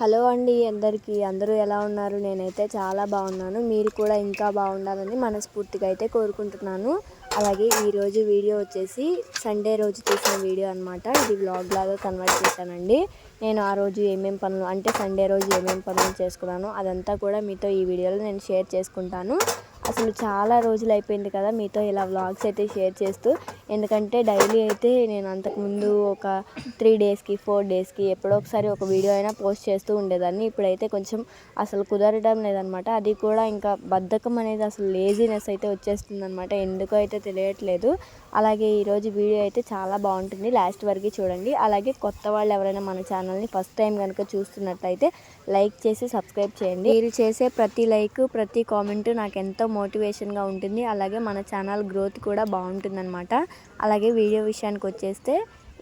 Hello అండి అందరికీ. అందరూ ఎలా ఉన్నారు? నేనైతే చాలా బాగున్నాను. మీరు కూడా ఇంకా బాగుండాలని మనస్ఫూర్తిగా అయితే కోరుకుంటున్నాను. అలాగే ఈరోజు వీడియో వచ్చేసి సండే రోజు తీసిన వీడియో అనమాట ఇది వ్లాగ్ లాగా కన్వర్ట్ చేశానండి. నేను ఆ రోజు ఏమేం పనులు అంటే సండే రోజు ఏమేం పనులు చేసుకున్నాను అదంతా కూడా మీతో ఈ వీడియోలో నేను షేర్ చేసుకుంటాను. అసలు చాలా రోజులు అయిపోయింది కదా మీతో ఇలా వ్లాగ్స్ అయితే షేర్ చేస్తూ. ఎందుకంటే డైలీ అయితే నేను అంతకుముందు ఒక త్రీ డేస్కి ఫోర్ డేస్కి ఎప్పుడో ఒకసారి ఒక వీడియో అయినా పోస్ట్ చేస్తూ ఉండేదాన్ని. ఇప్పుడైతే కొంచెం అసలు కుదరడం లేదనమాట. అది కూడా ఇంకా బద్ధకం అనేది అసలు లేజినెస్ అయితే వచ్చేస్తుంది అనమాట ఎందుకో అయితే తెలియట్లేదు. అలాగే ఈరోజు వీడియో అయితే చాలా బాగుంటుంది. లాస్ట్ వరకు చూడండి. అలాగే కొత్త వాళ్ళు ఎవరైనా మన ఛానల్ని ఫస్ట్ టైం కనుక చూస్తున్నట్లయితే లైక్ చేసి సబ్స్క్రైబ్ చేయండి. మీరు చేసే ప్రతి లైక్ ప్రతి కామెంట్ నాకు ఎంతో మోటివేషన్గా ఉంటుంది. అలాగే మన ఛానల్ గ్రోత్ కూడా బాగుంటుందన్నమాట. అలాగే వీడియో విషయానికి వచ్చేస్తే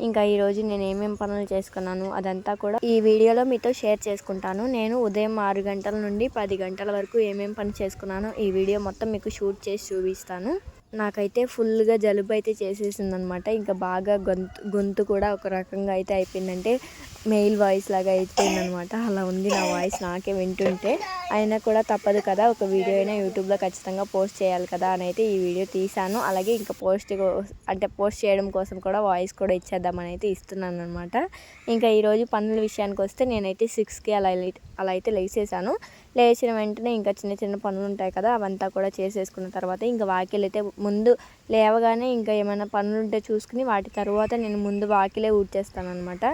ఇంకా ఈరోజు నేను ఏమేమి పనులు చేసుకున్నాను అదంతా కూడా ఈ వీడియోలో మీతో షేర్ చేసుకుంటాను. నేను ఉదయం ఆరు గంటల నుండి పది గంటల వరకు ఏమేమి పని చేసుకున్నాను ఈ వీడియో మొత్తం మీకు షూట్ చేసి చూపిస్తాను. నాకైతే ఫుల్గా జలుబు అయితే చేసేసింది అనమాట ఇంకా బాగా గొంతు గొంతు కూడా ఒక రకంగా అయితే అయిపోయిందంటే మెయిల్ వాయిస్ లాగా అయిపోయింది అనమాట అలా ఉంది నా వాయిస్ నాకే వింటుంటే. అయినా కూడా తప్పదు కదా ఒక వీడియో అయినా యూట్యూబ్లో ఖచ్చితంగా పోస్ట్ చేయాలి కదా అని అయితే ఈ వీడియో తీసాను అలాగే ఇంకా పోస్ట్ అంటే పోస్ట్ చేయడం కోసం కూడా వాయిస్ కూడా ఇచ్చేద్దామని అయితే ఇస్తున్నాను అనమాట ఇంకా ఈరోజు పనుల విషయానికి వస్తే నేనైతే సిక్స్కి అలా అలా అయితే లేచేసాను లేచిన వెంటనే ఇంకా చిన్న చిన్న పనులు ఉంటాయి కదా అవంతా కూడా చేసేసుకున్న తర్వాత ఇంకా వాకిలు అయితే ముందు లేవగానే ఇంకా ఏమైనా పనులు ఉంటే చూసుకుని వాటి తర్వాత నేను ముందు వాకిలే ఊడ్చేస్తాను అనమాట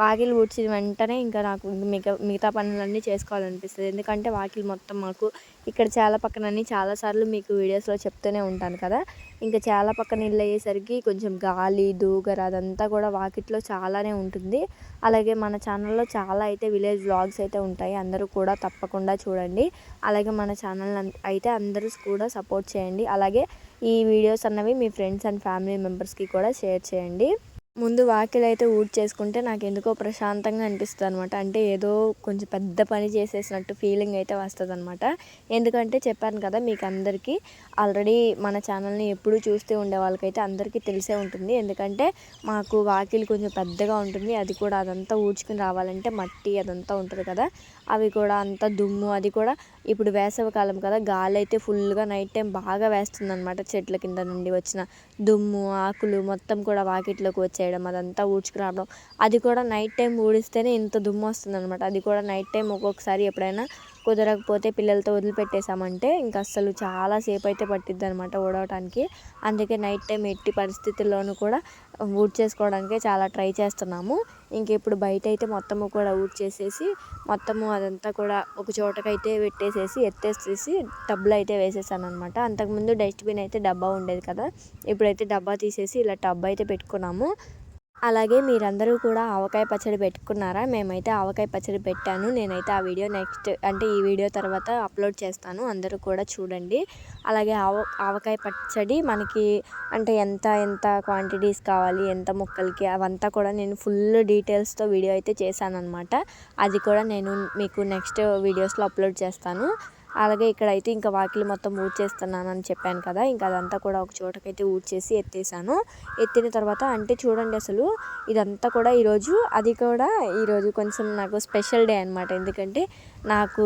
వాకిలి ఊడ్చిన వెంటనే ఇంకా నాకు మిగతా మిగతా పనులన్నీ చేసుకోవాలనిపిస్తుంది. ఎందుకంటే వాకిలి మొత్తం మాకు ఇక్కడ చాలా పక్కన అన్ని చాలాసార్లు మీకు వీడియోస్లో చెప్తూనే ఉంటాను కదా. ఇంకా చాలా పక్కన ఇల్లు అయ్యేసరికి కొంచెం గాలి దూగర అదంతా కూడా వాకిట్లో చాలానే ఉంటుంది. అలాగే మన ఛానల్లో చాలా అయితే విలేజ్ వ్లాగ్స్ అయితే ఉంటాయి. అందరూ కూడా తప్పకుండా చూడండి. అలాగే మన ఛానల్ అయితే అందరూ కూడా సపోర్ట్ చేయండి. అలాగే ఈ వీడియోస్ అన్నవి మీ ఫ్రెండ్స్ అండ్ ఫ్యామిలీ మెంబర్స్కి కూడా షేర్ చేయండి. ముందు వాకిలు అయితే ఊడ్ చేసుకుంటే నాకు ఎందుకో ప్రశాంతంగా అనిపిస్తుంది అనమాట అంటే ఏదో కొంచెం పెద్ద పని చేసేసినట్టు ఫీలింగ్ అయితే వస్తుంది అనమాట ఎందుకంటే చెప్పాను కదా మీకు అందరికీ ఆల్రెడీ మన ఛానల్ని ఎప్పుడూ చూస్తూ ఉండే వాళ్ళకైతే అందరికీ తెలిసే ఉంటుంది. ఎందుకంటే మాకు వాకిలు కొంచెం పెద్దగా ఉంటుంది. అది కూడా అదంతా ఊడ్చుకుని రావాలంటే మట్టి అదంతా ఉంటుంది కదా. అవి కూడా అంత దుమ్ము అది కూడా ఇప్పుడు వేసవి కాలం కదా గాలి అయితే ఫుల్గా నైట్ టైం బాగా వేస్తుంది అనమాట చెట్ల కింద నుండి వచ్చిన దుమ్ము ఆకులు మొత్తం కూడా వాకిట్లోకి వచ్చేయడం అదంతా ఊడ్చుకురావడం. అది కూడా నైట్ టైం ఊడిస్తేనే ఇంత దుమ్ము వస్తుంది అనమాట అది కూడా నైట్ టైం ఒక్కొక్కసారి ఎప్పుడైనా కుదరకపోతే పిల్లలతో వదిలిపెట్టేసామంటే ఇంకా అస్సలు చాలాసేపు అయితే పట్టిద్ది అనమాట ఊడవటానికి అందుకే నైట్ టైం ఎట్టి పరిస్థితుల్లోనూ కూడా ఊడ్ చేసుకోవడానికే చాలా ట్రై చేస్తున్నాము. ఇంక ఇప్పుడు బయట అయితే మొత్తము కూడా ఊడ్ చేసేసి మొత్తము అదంతా కూడా ఒక చోటకైతే పెట్టేసేసి ఎత్తేసేసి టబ్లో అయితే వేసేసాను అనమాట అంతకుముందు డస్ట్బిన్ అయితే డబ్బా ఉండేది కదా ఇప్పుడైతే డబ్బా తీసేసి ఇలా టబ్ అయితే పెట్టుకున్నాము. అలాగే మీరందరూ కూడా ఆవకాయ పచ్చడి పెట్టుకున్నారా? మేమైతే ఆవకాయ పచ్చడి పెట్టాను. నేనైతే ఆ వీడియో నెక్స్ట్ అంటే ఈ వీడియో తర్వాత అప్లోడ్ చేస్తాను. అందరూ కూడా చూడండి. అలాగే ఆవ ఆవకాయ పచ్చడి మనకి అంటే ఎంత ఎంత క్వాంటిటీస్ కావాలి ఎంత ముక్కలకి అవంతా కూడా నేను ఫుల్ డీటెయిల్స్తో వీడియో అయితే చేశాను అనమాట అది కూడా నేను మీకు నెక్స్ట్ వీడియోస్లో అప్లోడ్ చేస్తాను. అలాగే ఇక్కడైతే ఇంకా వాకిలి మొత్తం ఊడ్చేస్తున్నాను అని చెప్పాను కదా ఇంకా అదంతా కూడా ఒక చోటకైతే ఊడ్చేసి ఎత్తేసాను. ఎత్తిన తర్వాత అంటే చూడండి అసలు ఇదంతా కూడా ఈరోజు అది కూడా ఈరోజు కొంచెం నాకు స్పెషల్ డే అనమాట ఎందుకంటే నాకు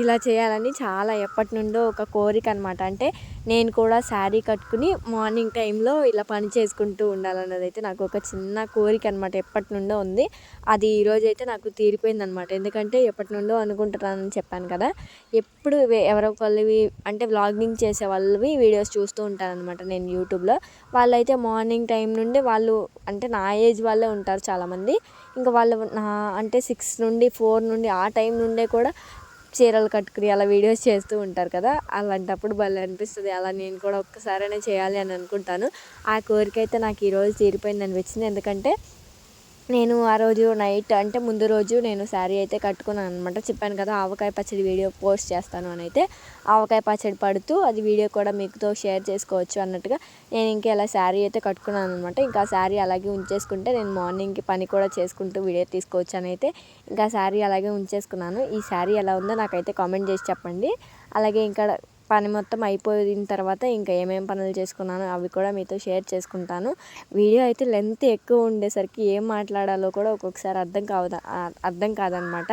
ఇలా చేయాలని చాలా ఎప్పటి నుండో ఒక కోరిక అనమాట అంటే నేను కూడా శారీ కట్టుకుని మార్నింగ్ టైంలో ఇలా పని చేసుకుంటూ ఉండాలన్నది అయితే నాకు ఒక చిన్న కోరిక అనమాట ఎప్పటి నుండో ఉంది. అది ఈరోజు అయితే నాకు తీరిపోయింది అనమాట ఎందుకంటే ఎప్పటి నుండో అనుకుంటున్నానని చెప్పాను కదా. ఎప్పుడు ఎవరో ఒకళ్ళవి అంటే వ్లాగింగ్ చేసే వాళ్ళవి వీడియోస్ చూస్తూ ఉంటానన్నమాట నేను యూట్యూబ్లో. వాళ్ళైతే మార్నింగ్ టైం నుండి వాళ్ళు అంటే నా ఏజ్ వాళ్ళే ఉంటారు చాలామంది. ఇంకా వాళ్ళు నా అంటే సిక్స్ నుండి ఫోర్ నుండి ఆ టైం నుండే కూడా చీరలు కట్టుకుని అలా వీడియోస్ చేస్తూ ఉంటారు కదా. అలాంటప్పుడు భలే అనిపిస్తుంది. అలా నేను కూడా ఒక్కసారైనా చేయాలి అని అనుకుంటాను. ఆ కోరిక అయితే నాకు ఈరోజు తీరిపోయింది అనిపించింది. ఎందుకంటే నేను ఆ రోజు నైట్ అంటే ముందు రోజు నేను శారీ అయితే కట్టుకున్నాను అనమాట చెప్పాను కదా ఆవకాయ పచ్చడి వీడియో పోస్ట్ చేస్తాను అని అయితే ఆవకాయ పచ్చడి పడుతూ అది వీడియో కూడా మీకుతో షేర్ చేసుకోవచ్చు అన్నట్టుగా నేను ఇంకా ఇలా శారీ అయితే కట్టుకున్నాను అనమాట ఇంకా శారీ అలాగే ఉంచేసుకుంటే నేను మార్నింగ్కి పని కూడా చేసుకుంటూ వీడియో తీసుకోవచ్చు అని అయితే ఇంకా శారీ అలాగే ఉంచేసుకున్నాను. ఈ శారీ ఎలా ఉందో నాకైతే కామెంట్ చేసి చెప్పండి. అలాగే ఇంకా పని మొత్తం అయిపోయిన తర్వాత ఇంకా ఏమేమి పనులు చేసుకున్నానో అవి కూడా మీతో షేర్ చేసుకుంటాను. వీడియో అయితే లెంత్ ఎక్కువ ఉండేసరికి ఏం మాట్లాడాలో కూడా ఒక్కొక్కసారి అర్థం కావద అర్థం కాదనమాట.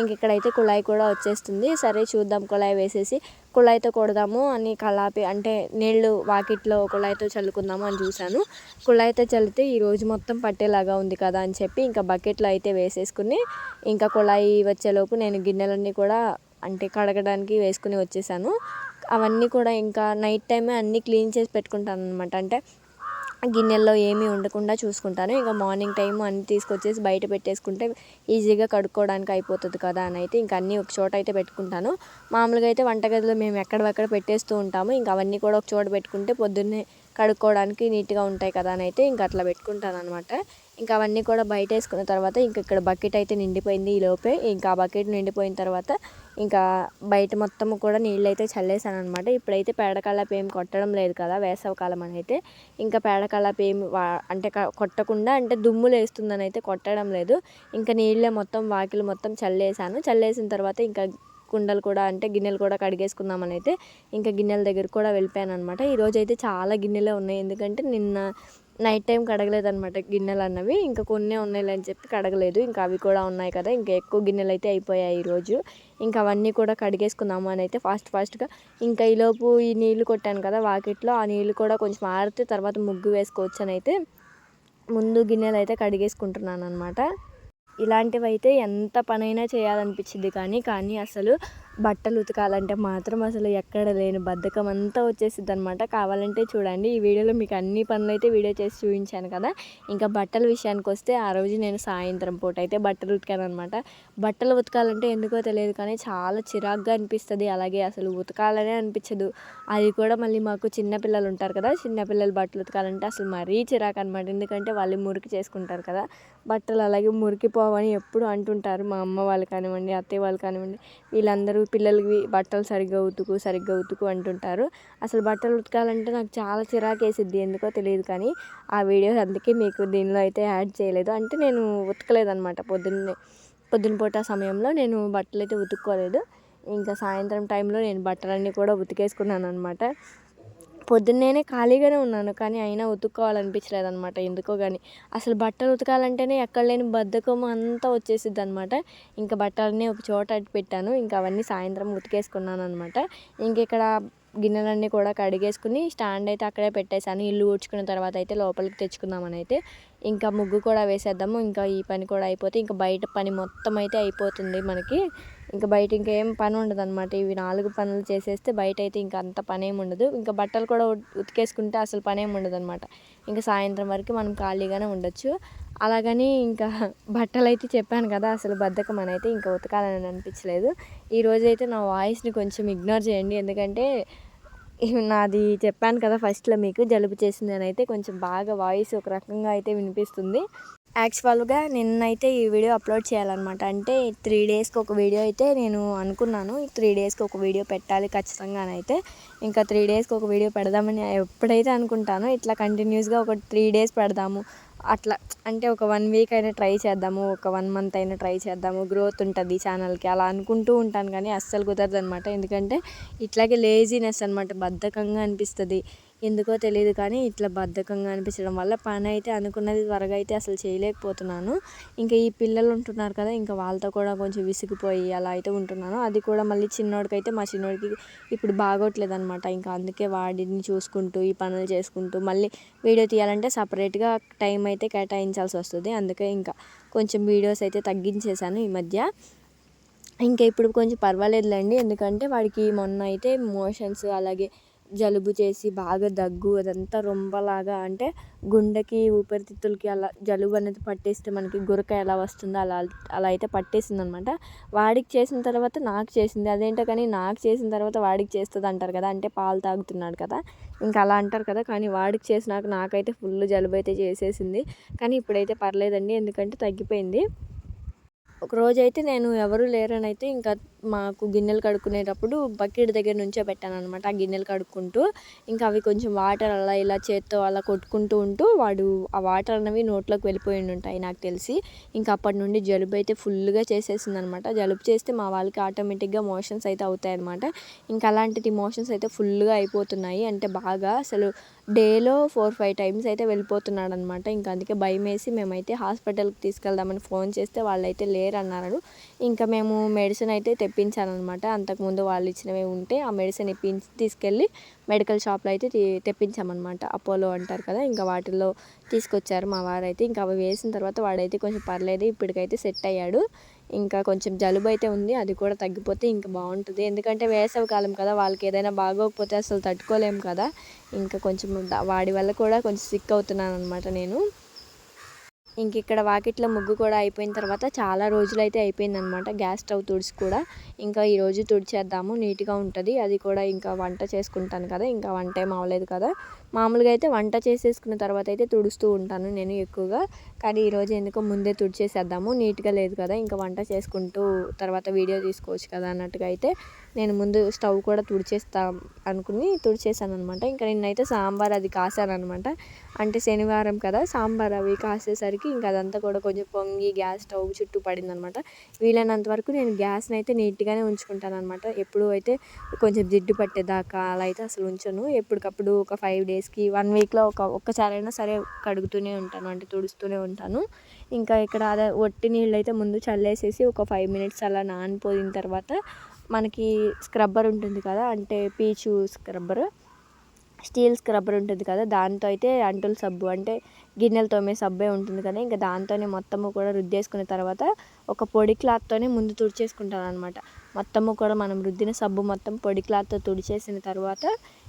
ఇంక ఇక్కడైతే కుళాయి కూడా వచ్చేస్తుంది. సరే చూద్దాం కుళాయి వేసేసి కుళాయితో కొడదాము అని కలాపి అంటే నీళ్ళు వాకిట్లో కుళాయితో చల్లుకుందాము అని చూశాను. కుళాయితో చల్లితే ఈ రోజు మొత్తం పట్టేలాగా ఉంది కదా అని చెప్పి ఇంకా బకెట్లో అయితే వేసేసుకుని ఇంకా కుళాయి వచ్చేలోపు నేను గిన్నెలన్నీ కూడా అంటే కడగడానికి వేసుకుని వచ్చేసాను. అవన్నీ కూడా ఇంకా నైట్ టైమే అన్నీ క్లీన్ చేసి పెట్టుకుంటాను అనమాట అంటే గిన్నెల్లో ఏమీ ఉండకుండా చూసుకుంటాను. ఇంకా మార్నింగ్ టైం అన్ని తీసుకొచ్చేసి బయట పెట్టేసుకుంటే ఈజీగా కడుక్కోవడానికి అయిపోతుంది కదా అని అయితే ఇంకా అన్నీ ఒక చోట అయితే పెట్టుకుంటాను. మామూలుగా అయితే వంటగదిలో మేము ఎక్కడెక్కడ పెట్టేస్తూ ఉంటాము. ఇంకా అవన్నీ కూడా ఒక చోట పెట్టుకుంటే పొద్దున్నే కడుక్కోవడానికి నీట్గా ఉంటాయి కదా అని అయితే ఇంకా అట్లా పెట్టుకుంటాను అనమాట ఇంకా అవన్నీ కూడా బయట వేసుకున్న తర్వాత ఇంకా ఇక్కడ బకెట్ అయితే నిండిపోయింది ఈ లోపే. ఇంకా ఆ బకెట్ నిండిపోయిన తర్వాత ఇంకా బయట మొత్తం కూడా నీళ్ళు అయితే చల్లేసాను అనమాట ఇప్పుడైతే పేడకల్లాపు ఏం కొట్టడం లేదు కదా వేసవకాలం అని అయితే. ఇంకా పేడకల్లాపు ఏం వా అంటే కొట్టకుండా అంటే దుమ్ములు వేస్తుందని అయితే కొట్టడం లేదు. ఇంకా నీళ్ళే మొత్తం వాకిలు మొత్తం చల్లేసాను చల్లేసిన తర్వాత ఇంకా కుండలు కూడా అంటే గిన్నెలు కూడా కడిగేసుకుందామని అయితే ఇంకా గిన్నెల దగ్గర కూడా వెళ్ళిపోయాను అనమాట ఈరోజు అయితే చాలా గిన్నెలే ఉన్నాయి. ఎందుకంటే నిన్న నైట్ టైం కడగలేదు అనమాట గిన్నెలు అన్నవి. ఇంకా కొన్నే ఉన్నాయి అని చెప్పి కడగలేదు. ఇంకా అవి కూడా ఉన్నాయి కదా. ఇంకా ఎక్కువ గిన్నెలు అయితే అయిపోయాయి ఈరోజు ఇంకా అవన్నీ కూడా కడిగేసుకుందాము అని అయితే ఫాస్ట్ ఫాస్ట్గా. ఇంకా ఈలోపు ఈ నీళ్ళు కొట్టాను కదా వాకిట్లో ఆ నీళ్ళు కూడా కొంచెం ఆరితే తర్వాత ముగ్గు వేసుకోవచ్చు అని అయితే ముందు గిన్నెలు అయితే కడిగేసుకుంటున్నాను అనమాట ఇలాంటివి అయితే ఎంత పనైనా చేయాలనిపించింది కానీ కానీ అసలు బట్టలు ఉతకాలంటే మాత్రం అసలు ఎక్కడ లేని బద్ధకం అంతా వచ్చేసిద్ది అనమాట కావాలంటే చూడండి ఈ వీడియోలో మీకు అన్ని పనులు అయితే వీడియో చేసి చూపించాను కదా. ఇంకా బట్టల విషయానికి వస్తే ఆ రోజు నేను సాయంత్రం పూట అయితే బట్టలు ఉతికాను అనమాట బట్టలు ఉతకాలంటే ఎందుకో తెలియదు కానీ చాలా చిరాగ్గా అనిపిస్తుంది. అలాగే అసలు ఉతకాలనే అనిపించదు. అది కూడా మళ్ళీ మాకు చిన్నపిల్లలు ఉంటారు కదా చిన్నపిల్లలు బట్టలు ఉతకాలంటే అసలు మరీ చిరాకు అనమాట ఎందుకంటే వాళ్ళు మురికి చేసుకుంటారు కదా. బట్టలు అలాగే మురికిపోవని ఎప్పుడు అంటుంటారు. మా అమ్మ వాళ్ళు కానివ్వండి అత్తయ్య వాళ్ళు కానివ్వండి వీళ్ళందరూ పిల్లలకి బట్టలు సరిగ్గా ఉతుకు సరిగ్గా ఉతుకు అంటుంటారు. అసలు బట్టలు ఉతకాలంటే నాకు చాలా చిరాకు వేసిద్ది ఎందుకో తెలియదు కానీ ఆ వీడియో అందుకే మీకు దీనిలో అయితే యాడ్ చేయలేదు. అంటే నేను ఉతకలేదన్నమాట. పొద్దున్నే పొద్దున పూట సమయంలో నేను బట్టలు అయితే ఉతుక్కోలేదు. ఇంకా సాయంత్రం టైంలో నేను బట్టలన్నీ కూడా ఉతికేసుకున్నాను అనమాట పొద్దున్నేనే ఖాళీగానే ఉన్నాను కానీ అయినా ఉతుక్కోవాలనిపించలేదు అనమాట ఎందుకో కానీ అసలు బట్టలు ఉతకాలంటేనే ఎక్కడ లేని బద్ధకం అంతా వచ్చేసిద్ది అనమాట ఇంకా బట్టలన్నీ ఒక చోట అట్టి పెట్టాను ఇంకా అవన్నీ సాయంత్రం ఉతికేసుకున్నాను అనమాట ఇంక ఇక్కడ గిన్నెలన్నీ కూడా కడిగేసుకుని స్టాండ్ అయితే అక్కడే పెట్టేశాను. ఇల్లు ఊడ్చుకున్న తర్వాత అయితే లోపలికి తెచ్చుకుందామని అయితే. ఇంకా ముగ్గు కూడా వేసేద్దాము ఇంకా ఈ పని కూడా అయిపోతే ఇంకా బయట పని మొత్తం అయితే అయిపోతుంది మనకి. ఇంకా బయట ఇంకేం పని ఉండదు అనమాట ఇవి నాలుగు పనులు చేసేస్తే బయట అయితే ఇంకా అంత పని ఏమి ఉండదు. ఇంకా బట్టలు కూడా ఉతికేసుకుంటే అసలు పని ఏమి ఉండదు అనమాట ఇంకా సాయంత్రం వరకు మనం ఖాళీగానే ఉండొచ్చు. అలాగని ఇంకా బట్టలు అయితే చెప్పాను కదా అసలు బద్ధకం అని అయితే ఇంకా ఉతకాలని అనిపించలేదు. ఈరోజు అయితే నా వాయిస్ని కొంచెం ఇగ్నోర్ చేయండి. ఎందుకంటే నాది చెప్పాను కదా ఫస్ట్లో మీకు జలుబు చేసింది అని అయితే కొంచెం బాగా వాయిస్ ఒక రకంగా అయితే వినిపిస్తుంది. యాక్చువల్గా నిన్నైతే ఈ వీడియో అప్లోడ్ చేయాలన్నమాట. అంటే త్రీ డేస్కి ఒక వీడియో అయితే నేను అనుకున్నాను. త్రీ డేస్కి ఒక వీడియో పెట్టాలి ఖచ్చితంగానైతే. ఇంకా త్రీ డేస్కి ఒక వీడియో పెడదామని ఎప్పుడైతే అనుకుంటానో ఇట్లా కంటిన్యూస్గా ఒక త్రీ డేస్ పెడదాము. అట్లా అంటే ఒక వన్ వీక్ అయినా ట్రై చేద్దాము. ఒక వన్ మంత్ అయినా ట్రై చేద్దాము. గ్రోత్ ఉంటుంది ఛానల్కి. అలా అనుకుంటూ ఉంటాను కానీ అస్సలు కుదరదు అనమాట ఎందుకంటే ఇట్లాగే లేజినెస్ అనమాట బద్ధకంగా అనిపిస్తుంది. ఎందుకో తెలియదు కానీ ఇట్లా బద్ధకంగా అనిపించడం వల్ల పని అయితే అనుకున్నది త్వరగా అయితే అసలు చేయలేకపోతున్నాను. ఇంకా ఈ పిల్లలు ఉంటున్నారు కదా ఇంకా వాళ్ళతో కూడా కొంచెం విసిగిపోయి అలా అయితే ఉంటున్నాను. అది కూడా మళ్ళీ చిన్నోడికైతే మా చిన్నోడికి ఇప్పుడు బాగోట్లేదు అనమాట ఇంకా అందుకే వాడిని చూసుకుంటూ ఈ పనులు చేసుకుంటూ మళ్ళీ వీడియో తీయాలంటే సపరేట్గా టైం అయితే కేటాయించాల్సి వస్తుంది. అందుకే ఇంకా కొంచెం వీడియోస్ అయితే తగ్గించేశాను ఈ మధ్య. ఇంకా ఇప్పుడు కొంచెం పర్వాలేదులేండి ఎందుకంటే వాడికి మొన్న అయితే మోషన్స్ అలాగే జలుబు చేసి బాగా దగ్గు అదంతా రొంబలాగా అంటే గుండెకి ఊపిరితిత్తులకి అలా జలుబు అనేది పట్టేస్తే మనకి గురక ఎలా వస్తుందో అలా అలా అయితే పట్టేసింది అనమాట వాడికి చేసిన తర్వాత నాకు చేసింది. అదేంటో కానీ నాకు చేసిన తర్వాత వాడికి చేస్తుంది అంటారు కదా అంటే పాలు తాగుతున్నాడు కదా. ఇంకా అలా అంటారు కదా కానీ వాడికి చేసినాక నాకైతే ఫుల్ జలుబు అయితే చేసేసింది. కానీ ఇప్పుడైతే పర్లేదండి ఎందుకంటే తగ్గిపోయింది. ఒక నేను ఎవరు లేరనైతే ఇంకా మాకు గిన్నెలు కడుక్కునేటప్పుడు బకెట్ దగ్గర నుంచే పెట్టాను అనమాట ఆ గిన్నెలు కడుక్కుంటూ. ఇంకా అవి కొంచెం వాటర్ అలా ఇలా చేత్తో అలా కొట్టుకుంటూ ఉంటూ వాడు ఆ వాటర్ అనేవి నోట్లోకి వెళ్ళిపోయి ఉంటాయి నాకు తెలిసి. ఇంకా అప్పటి నుండి జలుబు అయితే ఫుల్గా చేసేసింది అనమాట జలుబు చేస్తే మా వాళ్ళకి ఆటోమేటిక్గా మోషన్స్ అయితే అవుతాయి అనమాట ఇంకా అలాంటిది మోషన్స్ అయితే ఫుల్గా అయిపోతున్నాయి. అంటే బాగా అసలు డేలో ఫోర్ ఫైవ్ టైమ్స్ అయితే వెళ్ళిపోతున్నాడు అనమాట ఇంకా అందుకే భయం వేసి మేమైతే హాస్పిటల్కి తీసుకెళ్దామని ఫోన్ చేస్తే వాళ్ళైతే లేరు అన్నారు ఇంకా మేము మెడిసిన్ అయితే తెప్పించానమాట అంతకుముందు వాళ్ళు ఇచ్చినవి ఉంటే ఆ మెడిసిన్ ఇప్పించి తీసుకెళ్ళి మెడికల్ షాప్లో అయితే తెప్పించామన్నమాట. అపోలో అంటారు కదా ఇంకా వాటిల్లో తీసుకొచ్చారు మా వారైతే. ఇంకా అవి వేసిన తర్వాత వాడైతే కొంచెం పర్లేదు ఇప్పటికైతే సెట్ అయ్యాడు. ఇంకా కొంచెం జలుబు అయితే ఉంది అది కూడా తగ్గిపోతే ఇంకా బాగుంటుంది. ఎందుకంటే వేసవి కాలం కదా వాళ్ళకి ఏదైనా బాగోకపోతే అసలు తట్టుకోలేము కదా. ఇంకా కొంచెం వాడి వల్ల కూడా కొంచెం సిక్ అవుతున్నాను అనమాట నేను. ఇంక ఇక్కడ వాకిట్లో ముగ్గు కూడా అయిపోయిన తర్వాత చాలా రోజులైతే అయిపోయిందనమాట గ్యాస్ స్టవ్ తుడిచి కూడా. ఇంకా ఈరోజు తుడిచేద్దాము నీట్గా ఉంటుంది. అది కూడా ఇంకా వంట చేసుకుంటాను కదా ఇంకా వంట ఏం అవ్వలేదు కదా. మామూలుగా అయితే వంట చేసేసుకున్న తర్వాత అయితే తుడుస్తూ ఉంటాను నేను ఎక్కువగా. కానీ ఈరోజు ఎందుకో ముందే తుడిచేసేద్దాము. నీట్గా లేదు కదా ఇంకా వంట చేసుకుంటూ తర్వాత వీడియో తీసుకోవచ్చు కదా అన్నట్టుగా అయితే నేను ముందు స్టవ్ కూడా తుడిచేస్తా అనుకుని తుడిచేసాను అనమాట ఇంకా నిన్నైతే సాంబార్ అది కాసాను అనమాట అంటే శనివారం కదా సాంబార్ అవి కాసేసరికి ఇంకా అదంతా కూడా కొంచెం పొంగి గ్యాస్ స్టవ్ చుట్టూ పడింది అనమాట వీలైనంత వరకు నేను గ్యాస్ని అయితే నీట్గానే ఉంచుకుంటాను అనమాట ఎప్పుడు అయితే కొంచెం జిడ్డు పట్టేదాకా అలా అయితే అసలు ఉంచను. ఎప్పటికప్పుడు ఒక ఫైవ్ డేస్ డేస్కి వన్ వీక్లో ఒక ఒక్కసారైనా సరే కడుగుతూనే ఉంటాను అంటే తుడుస్తూనే ఉంటాను. ఇంకా ఇక్కడ అదే ఒట్టి నీళ్ళు అయితే ముందు చల్లేసేసి ఒక ఫైవ్ మినిట్స్ అలా నానిపోయిన తర్వాత మనకి స్క్రబ్బర్ ఉంటుంది కదా అంటే పీచు స్క్రబ్బర్ స్టీల్ స్క్రబ్బర్ ఉంటుంది కదా దాంతో అయితే అంటుల సబ్బు అంటే గిన్నెలు తోమే సబ్బే ఉంటుంది కదా ఇంకా దాంతోనే మొత్తము కూడా రుద్దేసుకున్న తర్వాత ఒక పొడి క్లాత్తోనే ముందు తుడిచేసుకుంటాను అనమాట మొత్తము కూడా మనం రుద్దిన సబ్బు మొత్తం పొడి క్లాత్తో తుడిచేసిన తర్వాత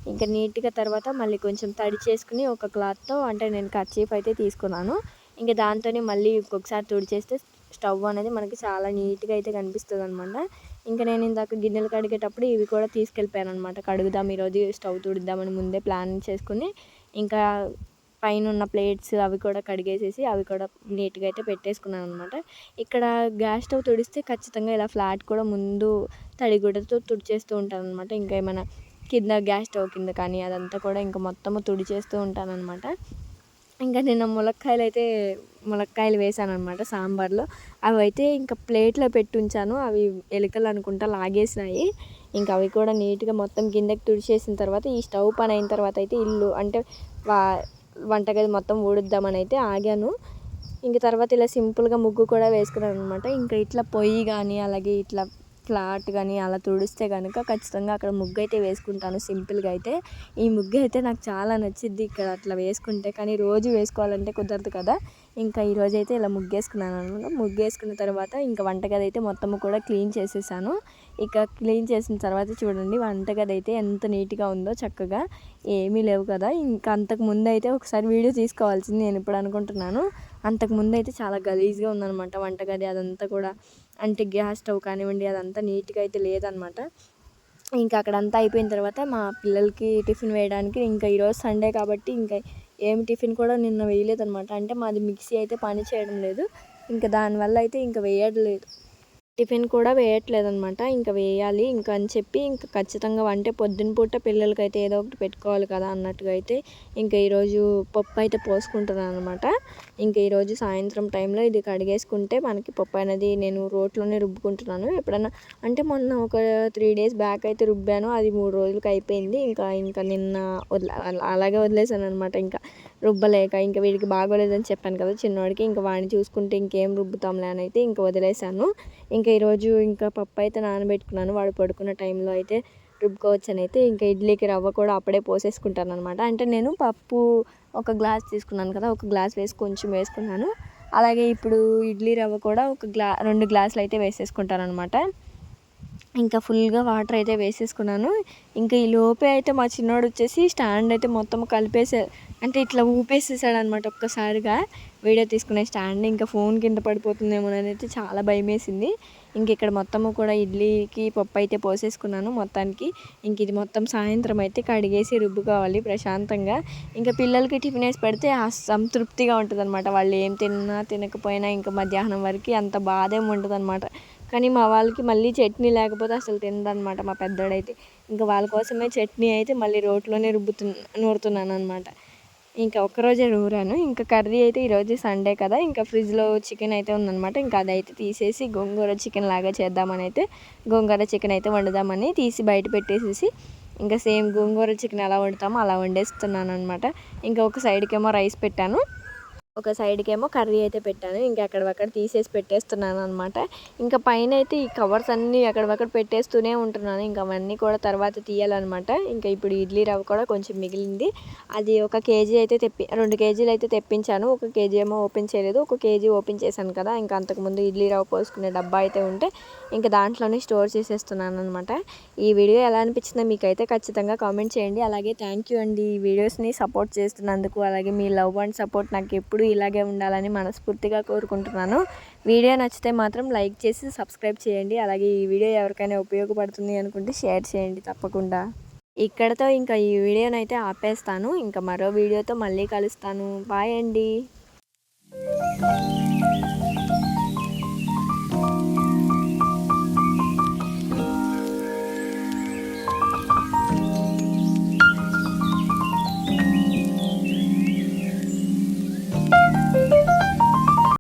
ఇంకా నీట్గా తర్వాత మళ్ళీ కొంచెం తడి చేసుకుని ఒక క్లాత్తో అంటే నేను కర్చీఫ్ అయితే తీసుకున్నాను. ఇంకా దాంతోనే మళ్ళీ ఇంకొకసారి తుడిచేస్తే స్టవ్ అనేది మనకి చాలా నీట్గా అయితే కనిపిస్తుంది అనమాట ఇంకా నేను ఇందాక గిన్నెలు కడిగేటప్పుడు ఇవి కూడా తీసుకెళ్ళిపోయాను అనమాట కడుగుదాం ఈరోజు స్టవ్ తుడిద్దామని ముందే ప్లాన్ చేసుకుని ఇంకా పైన ఉన్న ప్లేట్స్ అవి కూడా కడిగేసేసి అవి కూడా నీట్గా అయితే పెట్టేసుకున్నాను అనమాట ఇక్కడ గ్యాస్ స్టవ్ తుడిస్తే ఖచ్చితంగా ఇలా ఫ్లాట్ కూడా ముందు తడిగుడ్డతో తుడిచేస్తూ ఉంటాను అనమాట ఇంకా ఏమైనా కింద గ్యాస్ స్టవ్ కింద కానీ అదంతా కూడా ఇంకా మొత్తము తుడిచేస్తూ ఉంటాను అనమాట ఇంకా నిన్న ములక్కాయలు అయితే ములక్కాయలు వేసాను అనమాట సాంబార్లో. అవి అయితే ఇంకా ప్లేట్లో పెట్టి ఉంచాను. అవి ఎలుకలు అనుకుంటా లాగేసినాయి. ఇంకా అవి కూడా నీట్గా మొత్తం కిందకి తుడిచేసిన తర్వాత ఈ స్టవ్ పని అయిన తర్వాత అయితే ఇల్లు అంటే వా వంటగది మొత్తం ఊడుద్దామని అయితే ఆగాను. ఇంక తర్వాత ఇలా సింపుల్గా ముగ్గు కూడా వేసుకున్నాను అనమాట ఇంకా ఇట్లా పొయ్యి కానీ అలాగే ఇట్లా ఫ్లాట్ కానీ అలా తుడిస్తే కనుక ఖచ్చితంగా అక్కడ ముగ్గు అయితే వేసుకుంటాను సింపుల్గా అయితే. ఈ ముగ్గు అయితే నాకు చాలా నచ్చింది ఇక్కడ అట్లా వేసుకుంటే. కానీ రోజు వేసుకోవాలంటే కుదరదు కదా. ఇంకా ఈరోజు అయితే ఇలా ముగ్గేసుకున్నాను అనమాట ముగ్గేసుకున్న తర్వాత ఇంకా వంటగది అయితే మొత్తం కూడా క్లీన్ చేసేసాను. ఇక క్లీన్ చేసిన తర్వాత చూడండి వంటగది అయితే ఎంత నీట్గా ఉందో చక్కగా ఏమీ లేవు కదా. ఇంకా అంతకు ముందు అయితే ఒకసారి వీడియో తీసుకోవాల్సింది నేను ఇప్పుడు అనుకుంటున్నాను. అంతకుముందు అయితే చాలా గలీజ్గా ఉందన్నమాట వంటగది అదంతా కూడా. అంటే గ్యాస్ స్టవ్ కానివ్వండి అదంతా నీట్గా అయితే లేదనమాట ఇంకా అక్కడంతా అయిపోయిన తర్వాత మా పిల్లలకి టిఫిన్ వేయడానికి ఇంకా ఈరోజు సండే కాబట్టి ఇంకా ఏమి టిఫిన్ కూడా నిన్న వేయలేదనమాట అంటే మాది మిక్సీ అయితే పని చేయడం లేదు. ఇంకా దానివల్ల అయితే ఇంకా వేయట్లేదు. టిఫిన్ కూడా వేయట్లేదు అనమాట ఇంకా వేయాలి ఇంకా అని చెప్పి ఇంకా ఖచ్చితంగా అంటే పొద్దున పూట పిల్లలకైతే ఏదో ఒకటి పెట్టుకోవాలి కదా అన్నట్టుగా అయితే ఇంకా ఈరోజు పప్పు అయితే పోసుకుంటున్నాను అనమాట ఇంకా ఈరోజు సాయంత్రం టైంలో ఇది కడిగేసుకుంటే మనకి పప్పు అనేది నేను రోట్లోనే రుబ్బుకుంటున్నాను. ఎప్పుడన్నా అంటే మొన్న ఒక త్రీ డేస్ బ్యాక్ అయితే రుబ్బాను అది మూడు రోజులకి అయిపోయింది. ఇంకా ఇంకా నిన్న అలాగే వదిలేసాను అనమాట ఇంకా రుబ్బలేక ఇంకా వీడికి బాగోలేదని చెప్పాను కదా చిన్నవాడికి ఇంకా వాడిని చూసుకుంటే ఇంకేం రుబ్బుతాంలే అని అయితే ఇంకా వదిలేసాను. ఇంకా ఈరోజు ఇంకా పప్పు అయితే నానబెట్టుకున్నాను. వాడు పడుకున్న టైంలో అయితే రుబ్బుకోవచ్చు అని అయితే ఇంకా ఇడ్లీకి రవ్వ కూడా అప్పుడే పోసేసుకుంటాను అనమాట అంటే నేను పప్పు ఒక గ్లాస్ తీసుకున్నాను కదా ఒక గ్లాస్ వేసి కొంచెం వేసుకున్నాను. అలాగే ఇప్పుడు ఇడ్లీ రవ్వ కూడా ఒక గ్లా రెండు గ్లాసులు అయితే వేసేసుకుంటాను అనమాట ఇంకా ఫుల్గా వాటర్ అయితే వేసేసుకున్నాను. ఇంకా ఈ లోపే అయితే మా చిన్నోడు వచ్చేసి స్టాండ్ అయితే మొత్తం కలిపేసే అంటే ఇట్లా ఊపేసేసాడు అనమాట ఒక్కసారిగా. వీడియో తీసుకునే స్టాండ్. ఇంకా ఫోన్ కింద పడిపోతుందేమో అని అయితే చాలా భయం వేసింది ఇంక ఇక్కడ మొత్తము కూడా ఇడ్లీకి పప్పు అయితే పోసేసుకున్నాను మొత్తానికి. ఇంక ఇది మొత్తం సాయంత్రం అయితే కడిగేసి రుబ్బుకోవాలి ప్రశాంతంగా. ఇంకా పిల్లలకి టిఫిన్ వేసి పెడితే సంతృప్తిగా ఉంటుంది అనమాట వాళ్ళు ఏం తిన్నా తినకపోయినా ఇంకా మధ్యాహ్నం వరకు అంత బాధ ఏమి ఉంటుంది అనమాట కానీ మా వాళ్ళకి మళ్ళీ చట్నీ లేకపోతే అసలు తినదనమాట మా పెద్దోడైతే. ఇంకా వాళ్ళ కోసమే చట్నీ అయితే మళ్ళీ రోట్లోనే రుబ్బుతు నూరుతున్నాను అనమాట ఇంకా ఒక్కరోజే నూరాను. ఇంకా కర్రీ అయితే ఈరోజు సండే కదా. ఇంకా ఫ్రిడ్జ్లో చికెన్ అయితే ఉందన్నమాట. ఇంకా అదైతే తీసేసి గోంగూర చికెన్ లాగా చేద్దామని అయితే గోంగూర చికెన్ అయితే వండుదామని తీసి బయట పెట్టేసేసి ఇంకా సేమ్ గోంగూర చికెన్ ఎలా వండుతామో అలా వండేస్తున్నాను అనమాట ఇంకా ఒక సైడ్కేమో రైస్ పెట్టాను. ఒక సైడ్కి ఏమో కర్రీ అయితే పెట్టాను. ఇంకా అక్కడక్కడ తీసేసి పెట్టేస్తున్నాను అనమాట ఇంకా పైన అయితే ఈ కవర్స్ అన్నీ అక్కడక్కడ పెట్టేస్తూనే ఉంటున్నాను. ఇంకా అవన్నీ కూడా తర్వాత తీయాలన్నమాట. ఇంకా ఇప్పుడు ఇడ్లీ రవ్వ కూడా కొంచెం మిగిలింది. అది ఒక కేజీ అయితే తెప్పి రెండు కేజీలు అయితే తెప్పించాను. ఒక కేజీ ఏమో ఓపెన్ చేయలేదు. ఒక కేజీ ఓపెన్ చేశాను కదా. ఇంకా అంతకుముందు ఇడ్లీ రవ్వ పోసుకునే డబ్బా అయితే ఉంటే ఇంకా దాంట్లోనే స్టోర్ చేసేస్తున్నాను అనమాట ఈ వీడియో ఎలా అనిపించిందో మీకైతే ఖచ్చితంగా కామెంట్ చేయండి. అలాగే థ్యాంక్ యూ అండి. ఈ వీడియోస్ని సపోర్ట్ చేస్తున్నందుకు అలాగే మీ లవ్ అండ్ సపోర్ట్ నాకు ఎప్పుడు ఇలాగే ఉండాలని మనస్ఫూర్తిగా కోరుకుంటున్నాను. వీడియో నచ్చితే మాత్రం లైక్ చేసి సబ్స్క్రైబ్ చేయండి. అలాగే ఈ వీడియో ఎవరికైనా ఉపయోగపడుతుంది అనుకుంటే షేర్ చేయండి తప్పకుండా. ఇక్కడతో ఇంకా ఈ వీడియోని అయితే ఆపేస్తాను. ఇంకా మరో వీడియోతో మళ్ళీ కలుస్తాను. బాయ్ అండి.